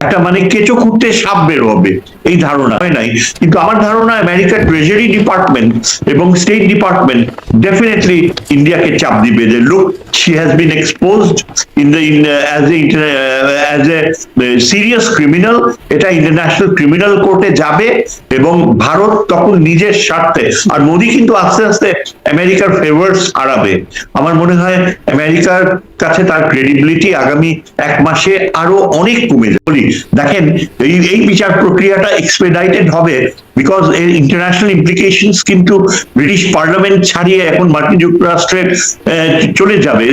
একটা মানে কেঁচো খুঁড়তে সাপ বের হবে। এই ধারণা হয় নাই। কিন্তু আমার ধারণা আমেরিকার ট্রেজারি ডিপার্টমেন্ট এবং স্টেট ডিপার্টমেন্ট ডেফিনেটলি ইন্ডিয়াকে চাপ দিবে যে look she has been exposed in the as a serious criminal এটা ইন্টারন্যাশনাল ক্রিমিনাল কোর্টে যাবে এবং ভারত তখন নিজের স্বার্থে, আর মোদি কিন্তু আস্তে আস্তে আমেরিকার ফেভার্স হারাবে। আমার মনে হয় আমেরিকার কাছে তার ক্রেডিবিলিটি আগামী এক মাসে আরও অনেক কমে যাবে। দেখেন এই এই বিচার প্রক্রিয়াটা এক্সপেডাইটেড হবে বিকজ এর ইন্টারন্যাশনাল ইমপ্লিকেশনস কিন্তু ব্রিটিশ পার্লামেন্ট ছাড়িয়ে এখন মার্কিন যুক্তরাষ্ট্রের চলে যাবে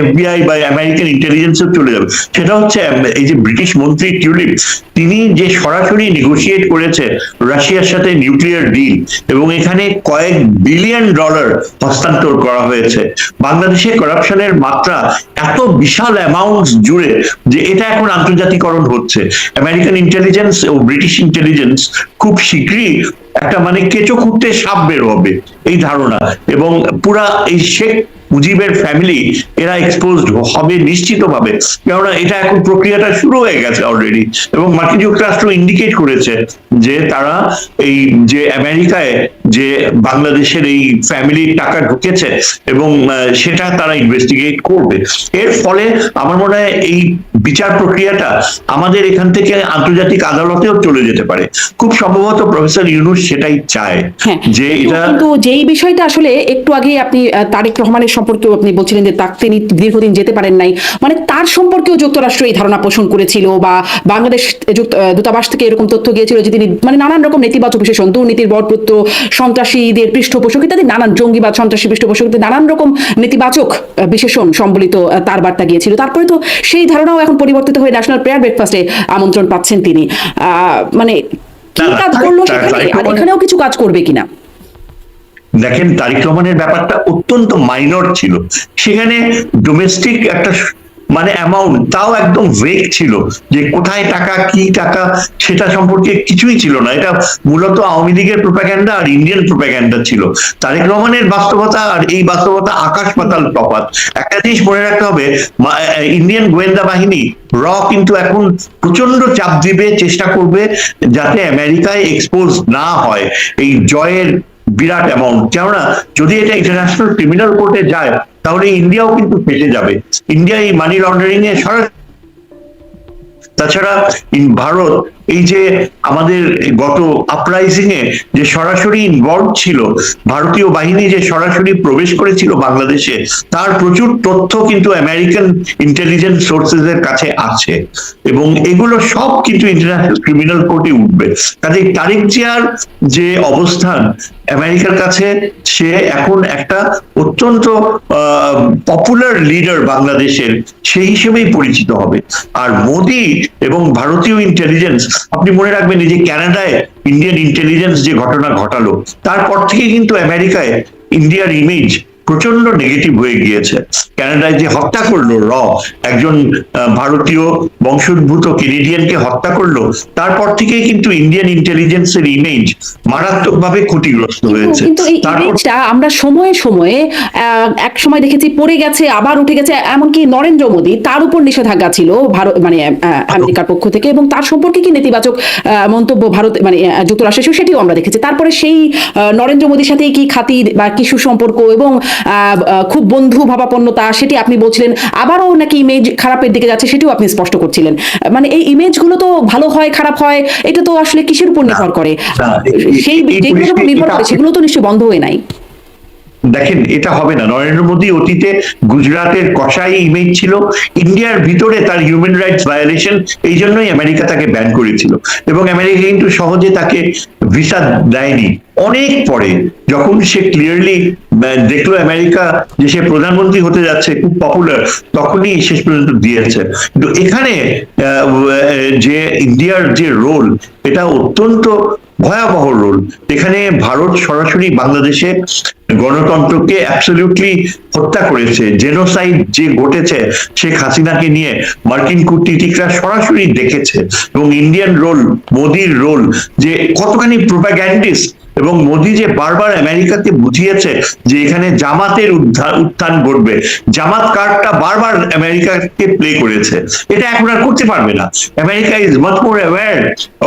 এফবিআই বা আমেরিকান ইন্টেলিজেন্সও চলে যাবে। সেটা হচ্ছে এই যে ব্রিটিশ মন্ত্রী টিউলিপ তিনি যে সরাসরি নেগোশিয়েট করেছে রাশিয়ার সাথে নিউক্লিয়ার ডিল এবং এখানে কয়েক বিলিয়ন ডলার হস্তান্তর করা হয়েছে। বাংলাদেশে করাপশনের মাত্রা এত বিশাল অ্যামাউন্ট জুড়ে যে এটা এখন আন্তর্জাতিকরণ হচ্ছে। আমেরিকান ইন্টেলিজেন্স ও ব্রিটিশ ইন্টেলিজেন্স খুব শীঘ্রই একটা মানে কেঁচো খুঁড়তে সাপ বের হবে এই ধারণা। এবং পুরা এই শেখ মুজিবের ফ্যামিলি এরা এক্সপোজড হবে নিশ্চিতভাবে। কেননা এটা এখন প্রক্রিয়াটা শুরু হয়ে গেছে অলরেডি এবং মার্কিন যুক্তরাষ্ট্র ইন্ডিকেট করেছে যে তারা এই যে আমেরিকায় যে বাংলাদেশের এই ফ্যামিলির টাকা ঢুকেছে এবং সেটা তারা ইনভেস্টিগেট করবে। এর ফলে আমার মনে হয় এই বিচার প্রক্রিয়াটা আমাদের এখান থেকে আন্তর্জাতিক আদালতেও চলে যেতে পারে। খুব সম্ভবত প্রফেসর ইউনুস সেটাই চায় হ্যাঁ। যে এটা কিন্তু যেই বিষয়টা আসলে একটু আগে আপনি তারেক রহমানের সম্পর্কেও আপনি বলছিলেন যে তাক তিনি দীর্ঘদিন যেতে পারেন নাই। মানে তার সম্পর্কেও যুক্তরাষ্ট্র এই ধারণা পোষণ করেছিল বা বাংলাদেশ দূতাবাস থেকে এরকম তথ্য গিয়েছিল যে তিনি মানে নানান রকম নেতিবাচক বিশেষণ দুর্নীতির বরপুত্র সন্ত্রাসীদের পৃষ্ঠপোষক ইত্যাদি নানান জঙ্গিবাদ সন্ত্রাসী পৃষ্ঠপোষক নানান রকম নেতিবাচক বিশেষণ সম্বলিত তার বার্তা গিয়েছিল। তারপরে তো সেই ধারণাও এখন পরিবর্তিত হয়ে ন্যাশনাল প্রেয়ার ব্রেকফাস্টে আমন্ত্রণ পাচ্ছেন তিনি। আহ, মানে কি কাজ করল সেখানে? আর এখানেও কিছু কাজ করবে কিনা? দেখেন তারিক রহমানের ব্যাপারটা অত্যন্ত মাইনর ছিল। সেখানে ডোমেস্টিক একটা মানে অ্যামাউন্ট তাও একদম ভেগ ছিল যে কোথায় টাকা, কি টাকা, সেটা সম্পর্কে কিছুই ছিল না। এটা মূলত আওয়ামী লীগের প্রোপাগ্যান্ডা আর ইন্ডিয়ান প্রোপাগ্যান্ডা ছিল। তারেক রহমানের বাস্তবতা আর এই বাস্তবতা আকাশ পাতাল তফাৎ। একটা জিনিস মনে রাখতে হবে ইন্ডিয়ান গোয়েন্দা বাহিনী র কিন্তু এখন প্রচণ্ড চাপ দিবে, চেষ্টা করবে যাতে আমেরিকায় এক্সপোজ না হয়। এই জয়ের বিরাট অ্যামাউন্ট কেননা, যদি এটা ইন্টারন্যাশনাল ক্রিমিনাল কোর্টে যায়, তাহলে ইন্ডিয়াও কিন্তু ফেসে যাবে। ইন্ডিয়া এই মানি লন্ডারিং এ সরাসরি তাছাড়া ভারত এই যে আমাদের গত আপরাইজিং এ যে সরাসরি ইনভলভ ছিল, ভারতীয় বাহিনী যে সরাসরি প্রবেশ করেছিল বাংলাদেশে, তার প্রচুর তথ্য কিন্তু আমেরিকান ইন্টেলিজেন্স সোর্সেস এর কাছে আছে। এবং এগুলো সব কিন্তু ইন্টারন্যাশনাল ক্রিমিনাল কোর্টে উঠবে। কাজে তারিক জিয়ার যে অবস্থান আমেরিকার কাছে, সে এখন একটা অত্যন্ত পপুলার লিডার বাংলাদেশের, সেই হিসেবেই পরিচিত হবে। আর মোদি এবং ভারতীয় ইন্টেলিজেন্স আপনি মনে রাখবেন এই যে ক্যানাডায় ইন্ডিয়ান ইন্টেলিজেন্স যে ঘটনা ঘটালো, তারপর থেকে কিন্তু আমেরিকায় ইন্ডিয়ার ইমেজ প্রচণ্ড নেগেটিভ হয়ে গিয়েছে। ক্যানাডায় যে হত্যা করল র একজন ভারতীয় বংশোদ্ভূত কেনেডিয়ানকে হত্যা করল তারপর থেকেই কিন্তু ইন্ডিয়ান ইন্টেলিজেন্সের ইমেজ মারাত্মকভাবে ক্ষতিগ্রস্ত হয়েছে। ইমেজটা আমরা সময়ে সময়ে এক সময় দেখেছি পড়ে গেছে আবার উঠে গেছে এমনকি নরেন্দ্র মোদী তার উপর নিষেধাজ্ঞা ছিল ভারত মানে আমেরিকার পক্ষ থেকে এবং তার সম্পর্কে কি নেতিবাচক মন্তব্য ভারত মানে যুক্তরাষ্ট্রের সেটিও আমরা দেখেছি। তারপরে সেই নরেন্দ্র মোদীর সাথে কি খাতির বা কি সুসম্পর্ক এবং খুব বন্ধু ভাবাপন্নতা সেটি আপনি বলছিলেন। আবারও নাকি ইমেজ খারাপের দিকে যাচ্ছে সেটিও আপনি স্পষ্ট করছিলেন। মানে এই ইমেজগুলো তো ভালো হয় খারাপ হয় এটা তো আসলে কিসের উপর নির্ভর করে? সেই যেগুলোর উপর নির্ভর করে সেগুলো তো নিশ্চয়ই বন্ধ হয়ে নাই। দেখেন, এটা হবে না। নরেন্দ্র মোদী অতীতে গুজরাটের কষাই ইমেজ ছিল, ইন্ডিয়ার ভিতরে তার হিউম্যান রাইটস ভায়োলেশন এই জন্যই আমেরিকা তাকে ব্যান করেছিল। এবং আমেরিকা কিন্তু সহজে তাকে ভিসা দেয়নি। অনেক পরে যখন সে ক্লিয়ারলি দেখল আমেরিকা যে সে প্রধানমন্ত্রী হতে যাচ্ছে, খুব পপুলার তখনই শেষ পর্যন্ত দিয়েছে। কিন্তু এখানে যে ইন্ডিয়ার যে রোল এটা অত্যন্ত ভয়াবহ রোল। এখানে ভারত সরাসরি বাংলাদেশে গণতন্ত্রকে অ্যাবসলিউটলি হত্যা করেছে জেনোসাইড যে ঘটেছে, শেখ হাসিনাকে নিয়ে মার্কিন কূটনীতিকরা সরাসরি দেখেছে। এবং ইন্ডিয়ান রোল মোদির রোল যে কতখানি প্রোপাগ্যান্ডিস্ট এবং মোদি যে বারবার আমেরিকাকে বুঝিয়েছে যে এখানে জামাতের উত্থান উত্থান ঘটবে, জামাত কার্ডটা বারবার আমেরিকাকে প্লে করেছে, এটা এখন আর করতে পারবে না। America is much more aware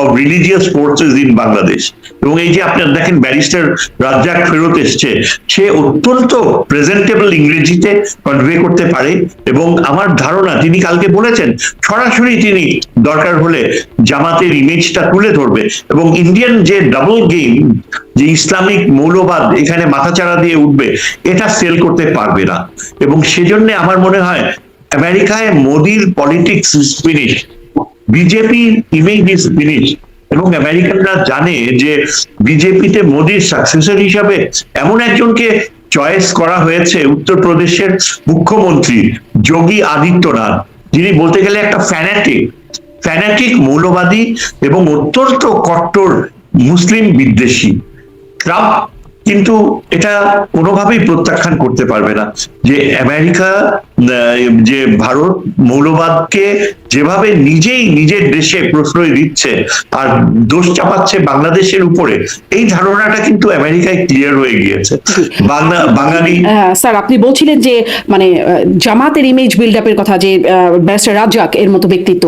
of religious forces in Bangladesh এবং এই যে আপনার দেখেন ব্যারিস্টার রাজ্জাক ফেরত এসছে, সে অত্যন্ত প্রেজেন্টেবল ইংরেজিতে কনভে করতে পারে এবং আমার ধারণা তিনি কালকে বলেছেন, সরাসরি তিনি দরকার হলে জামাতের ইমেজটা তুলে ধরবে এবং ইন্ডিয়ান যে ডাবল গেম যে ইসলামিক মৌলবাদ এখানে মাথাচাড়া দিয়ে উঠবে, এটা সেল করতে পারবে না। এবং সেজন্য আমার মনে হয়, আমেরিকায় মোদির politics finish BJP image is finish এবং আমেরিকানরা জানে যে বিজেপিতে মোদির সাকসেসর হিসাবে এমন একজনকে চয়েস করা হয়েছে উত্তরপ্রদেশের মুখ্যমন্ত্রী যোগী আদিত্যনাথ। যিনি বলতে গেলে একটা ফ্যানাটিক ফ্যানাটিক মৌলবাদী এবং অত্যন্ত কট্টর মুসলিম বিদ্বেষী। ট্রাম্প কিন্তু এটা কোনোভাবেই প্রত্যাখ্যান করতে পারবে না। যে আমেরিকা যে ভারত মৌলবাদকে যেভাবে নিজেই নিজের দেশে প্রশ্রয় দিচ্ছে আর দোষ চাপাচ্ছে বাংলাদেশের উপরে, এই ধারণাটা কিন্তু আমেরিকায় ক্লিয়ার হয়ে গিয়েছে। বাঙালি স্যার, আপনি বলছিলেন যে মানে জামাতের ইমেজ বিল্ড আপের কথা যে ব্যারিস্টার রাজাক এর মতো ব্যক্তিত্ব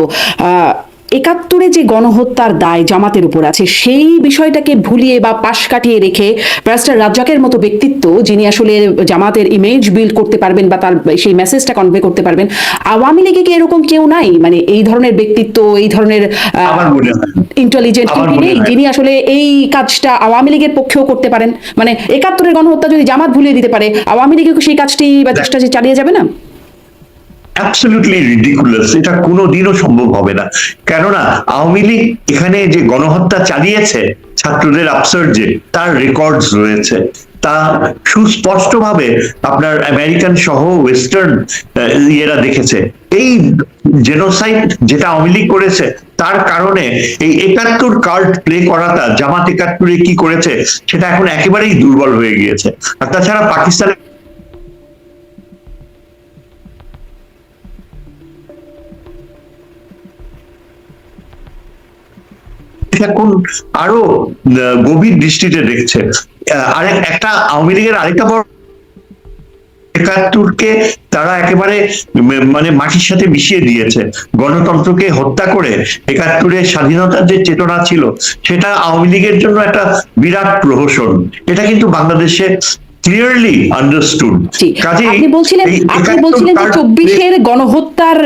একাত্তরে যে গণহত্যার দায় জামাতের উপর আছে সেই বিষয়টাকে ভুলিয়ে বা পাশ কাটিয়ে রেখে ব্যারিস্টার রাজ্জাকের মতো ব্যক্তিত্ব যিনি আসলে জামাতের ইমেজ বিল্ড করতে পারবেন বা তার সেই মেসেজটা কনভে করতে পারবেন আওয়ামী লীগে কি এরকম কেউ নাই? মানে এই ধরনের ব্যক্তিত্ব এই ধরনের ইন্টেলিজেন্ট নেই যিনি আসলে এই কাজটা আওয়ামী লীগের পক্ষেও করতে পারেন। মানে একাত্তরের গণহত্যা যদি জামাত ভুলিয়ে দিতে পারে আওয়ামী লীগেও কি সেই কাজটি বা চেষ্টা চালিয়ে যাবে না? অ্যাবসলিউটলি রিডিকুলাস এটা কোনোদিনও সম্ভব হবে না। কেননা, আওয়ামী লীগ এখানে যে গণহত্যা চালিয়েছে, ছাত্রদের আফসার্জে তার রেকর্ডস রয়েছে। তা সুস্পষ্টভাবে আপনার আমেরিকান সহ ওয়েস্টার্ন ইয়েরা দেখেছে। এই জেনোসাইড যেটা আওয়ামী লীগ করেছে, তার কারণে এই একাত্তর কার্ড প্লে করাটা, জামাত একাত্তরে কি করেছে, সেটা এখন একেবারেই দুর্বল হয়ে গিয়েছে। আর তাছাড়া পাকিস্তানের এখন আরও গভীর দৃষ্টিতে দেখছে। আর, একটা আওয়ামী লীগের আরেকটা বড় একাত্তরকে তারা একেবারে মানে মাটির সাথে মিশিয়ে দিয়েছে। গণতন্ত্রকে হত্যা করে একাত্তরের স্বাধীনতার যে চেতনা ছিল, সেটা আওয়ামী লীগের জন্য একটা বিরাট প্রহসন। এটা কিন্তু বাংলাদেশে ক্লিয়ারলি আন্ডারস্টুড জি আপনি বলছিলেন আপনি বলছিলেন যে চব্বিশের গণহত্যার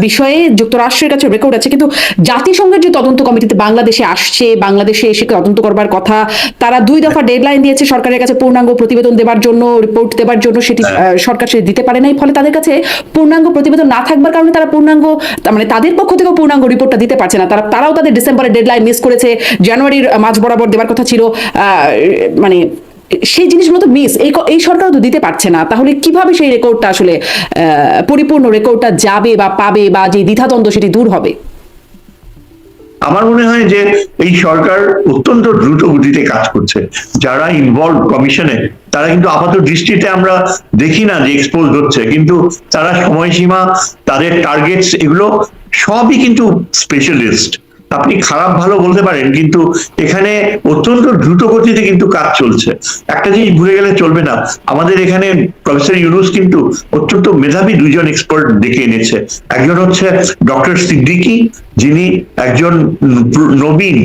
বিষয়ে যুক্তরাষ্ট্রের কাছে রেকর্ড আছে কিন্তু জাতিসংঘের যে তদন্ত কমিটিতে বাংলাদেশে আসছে বাংলাদেশে এসে তদন্ত করবার কথা তারা দুই দফা ডেডলাইন দিয়েছে সরকারের কাছে পূর্ণাঙ্গ প্রতিবেদন দেবার জন্য রিপোর্ট দেবার জন্য সেটি আহ, সরকার সেটি দিতে পারে নাই ফলে তাদের কাছে পূর্ণাঙ্গ প্রতিবেদন না থাকবার কারণে তারা পূর্ণাঙ্গ মানে তাদের পক্ষ থেকেও পূর্ণাঙ্গ রিপোর্টটা দিতে পারছে না। তারা তারাও তাদের ডিসেম্বরের ডেডলাইন মিস করেছে জানুয়ারির মাঝ বরাবর দেবার কথা ছিল আহ, মানে সেই জিনিসগুলো তো মিস এই এই সরকারও তো দিতে পারছে না। তাহলে কীভাবে সেই রেকর্ডটা আসলে পরিপূর্ণ রেকর্ডটা যাবে বা পাবে বা যে দ্বিধাদ্বন্দ্ব সেটি দূর হবে? আমার মনে হয় যে এই সরকার অত্যন্ত দ্রুত গতিতে কাজ করছে। যারা ইনভলভ কমিশনে তারা কিন্তু আপাত দৃষ্টিতে আমরা দেখি না যে এক্সপোজ হচ্ছে। কিন্তু তারা সময়সীমা, তাদের টার্গেটস এগুলো সবই কিন্তু স্পেশালিস্ট আপনি খারাপ ভালো বলতে পারেন, কিন্তু এখানে অত্যন্ত দ্রুত গতিতে কিন্তু কাজ চলছে। একটা জিনিস ভুলে গেলে চলবে না। আমাদের এখানে প্রফেসর ইউনুস কিন্তু অত্যন্ত মেধাবী দুজন এক্সপার্ট ডেকে এনেছে। একজন হচ্ছে ডক্টর সিদ্দিকী যিনি একজন নবীন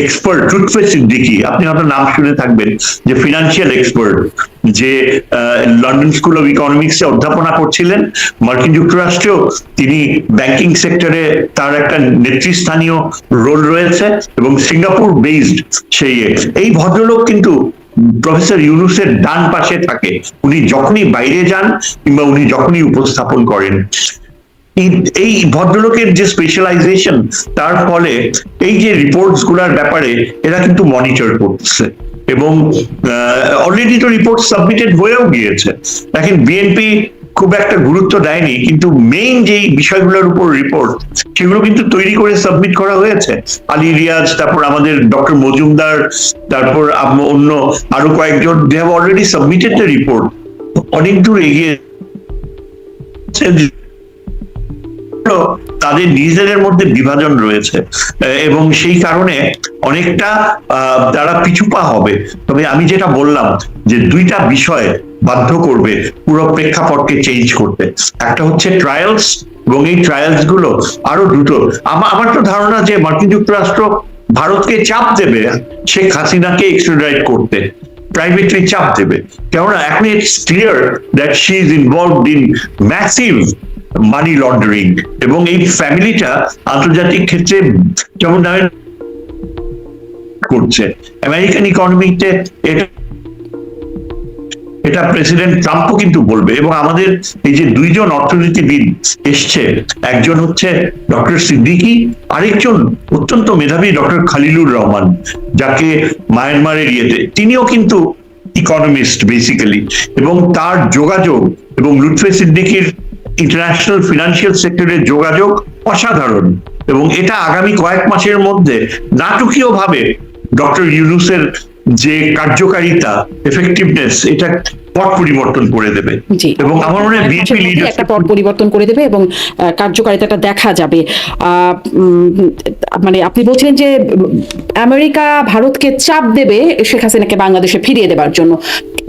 এক্সপার্ট ট্রুথফে সিদ্দিকী আপনি হয়তো নাম শুনে থাকবেন, যে ফিনান্সিয়াল এক্সপার্ট যে লন্ডন স্কুল অফ ইকোনমিক্সে অধ্যাপনা করছিলেন, মার্কিন যুক্তরাষ্ট্রেও তিনি ব্যাংকিং সেক্টরে তার একটা নেতৃস্থানীয় রোল রয়েছে, এবং সিঙ্গাপুর বেসড সেই এই ভদ্রলোক কিন্তু প্রফেসর ইউনুসের ডান পাশে থাকে। উনি যখনই বাইরে যান, কিংবা উনি যখনই উপস্থাপন করেন এই- ভদ্রলোকের যে স্পেশালাইজেশন তার ফলে এই যে রিপোর্টসগুলার ব্যাপারে এরা কিন্তু মনিটর করছে। এবং অলরেডি তো রিপোর্ট সাবমিটেড হয়েও গিয়েছে। দেখেন বিএনপি খুব একটা গুরুত্ব দেয়নি, কিন্তু মেইন যেই বিষয়গুলোর উপর রিপোর্ট সেগুলো কিন্তু তৈরি করে সাবমিট করা হয়েছে। আলী রিয়াজ, তারপর আমাদের ডক্টর মজুমদার, তারপর অন্য আরও কয়েকজন they have already submitted the report অনেক দূর এগিয়ে হলো তাদের নিজেদের মধ্যে বিভাজন রয়েছে। এবং সেই কারণে অনেকটা তারা পিছুপা হবে। তবে আমি যেটা বললাম যে দুইটা বিষয় বাধ্য করবে পুরো প্রেক্ষাপটকে চেঞ্জ করতে। একটা হচ্ছে ট্রায়ালস এবং এই ট্রায়ালসগুলো আরও দ্রুত আমার আমার তো ধারণা যে মার্কিন যুক্তরাষ্ট্র ভারতকে চাপ দেবে, শেখ হাসিনাকে এক্সট্রাডাইট করতে। প্রাইভেটলি চাপ দেবে। কেননা এখন it's clear that she is involved in massive money laundering এবং এই ফ্যামিলিটা আন্তর্জাতিক ক্ষেত্রে যেমন নামে করছে। আমেরিকান ইকোনমিতে এটা প্রেসিডেন্ট ট্রাম্পও কিন্তু বলবে এবং আমাদের এই যে দুইজন অর্থনীতিবিদ এসছে, একজন হচ্ছে ডক্টর সিদ্দিকি, আরেকজন অত্যন্ত মেধাবী ডক্টর খালিলুর রহমান, যাকে মায়ানমারের ইয়েতে তিনিও কিন্তু ইকোনমিস্ট বেসিক্যালি এবং তার যোগাযোগ এবং লুৎফে সিদ্দিকির ইন্টারন্যাশনাল ফিনান্সিয়াল সেক্টরের যোগাযোগ অসাধারণ। এবং এটা আগামী কয়েক মাসের মধ্যে নাটকীয় ভাবে ডক্টর ইউনুসের যে কার্যকারিতা এফেক্টিভনেস এটা পট পরিবর্তন করে দেবে। এবং আমার মনে হয় বিএনপি লিডার একটা পট পরিবর্তন করে দেবে এবং কার্যকারিতাটা দেখা যাবে। মানে আপনি বলছিলেন যে আমেরিকা ভারতকে চাপ দেবে শেখ হাসিনাকে বাংলাদেশে ফিরিয়ে দেবার জন্য।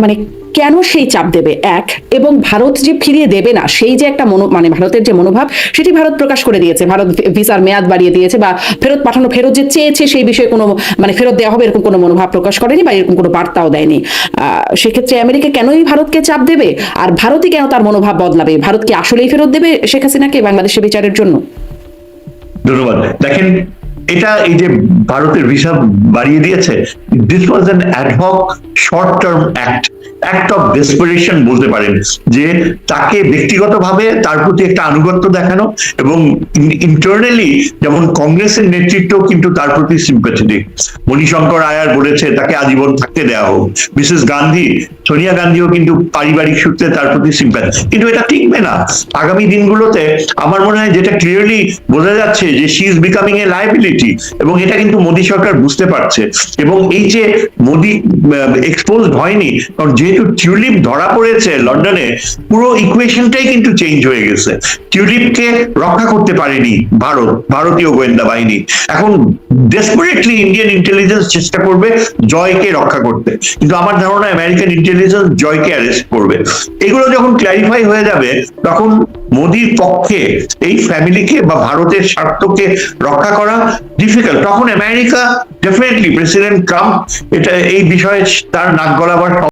মানে কেন সেই চাপ দেবে? এক, এবং ভারত যে ফিরিয়ে দেবে না, সেই যে একটা মনো মানে ভারতের যে মনোভাব, সেটি ভারত প্রকাশ করে দিয়েছে। ভারত ভিসার মেয়াদ বাড়িয়ে দিয়েছে বা ফেরত পাঠানো, ফেরত যে চেয়েছে, সেই বিষয়ে কোনো মানে ফেরত দেওয়া হবে এরকম কোনো মনোভাব প্রকাশ করেনি বা এরকম কোনো বার্তাও দেয়নি। সেক্ষেত্রে আমেরিকা কেনই ভারতকে চাপ দেবে? আর ভারতই কেন তার মনোভাব বদলাবে? ভারত কি আসলেই ফেরত দেবে শেখ হাসিনাকে বাংলাদেশে বিচারের জন্য? ধন্যবাদ। দেখেন, এটা এই যে ভারতের ভিসা বাড়িয়ে দিয়েছে this was an ad hoc short term act act of desperation বলতে পারেন, যে তাকে ব্যক্তিগতভাবে তার প্রতি একটা আনুগত্য দেখানো এবং ইন্টারনালি যেমন কংগ্রেসের নেতৃত্ব কিন্তু তার প্রতি সিম্প্যাথেটিক মণিশঙ্কর আয়ার বলেছে, তাকে আজীবন থাকতে দেওয়া হোক। মিসেস গান্ধী, সোনিয়া গান্ধীও কিন্তু পারিবারিক সূত্রে তার প্রতি সিম্প্যাথি কিন্তু এটা টিকবে না। আগামী দিনগুলোতে আমার মনে হয় যেটা ক্লিয়ারলি বোঝা যাচ্ছে যে she is becoming a liability এবং এটা কিন্তু মোদী সরকার বুঝতে পারছে। এবং এই যে মোদী এক্সপোজ হয়নি, কারণ যেহেতু টিউলিপ ধরা পড়েছে লন্ডনে, পুরো ইকুয়েশনটাই কিন্তু চেঞ্জ হয়ে গেছে। টিউলিপকে রক্ষা করতে পারেনি ভারত, ভারতীয় গোয়েন্দা বাহিনী। এখন ডেসপারেটলি ইন্ডিয়ান ইন্টেলিজেন্স চেষ্টা করবে জয়কে রক্ষা করতে। কিন্তু আমার ধারণা আমেরিকান ইন্টেলিজেন্স জয়কে অ্যারেস্ট করবে। এগুলো যখন ক্ল্যারিফাই হয়ে যাবে, তখন মোদির পক্ষে এই ফ্যামিলিকে বা ভারতের স্বার্থকে রক্ষা করা ডিফিকাল্ট তখন আমেরিকা ডেফিনেটলি প্রেসিডেন্ট ট্রাম্প এটা এই বিষয়ে তার নাক গলাবার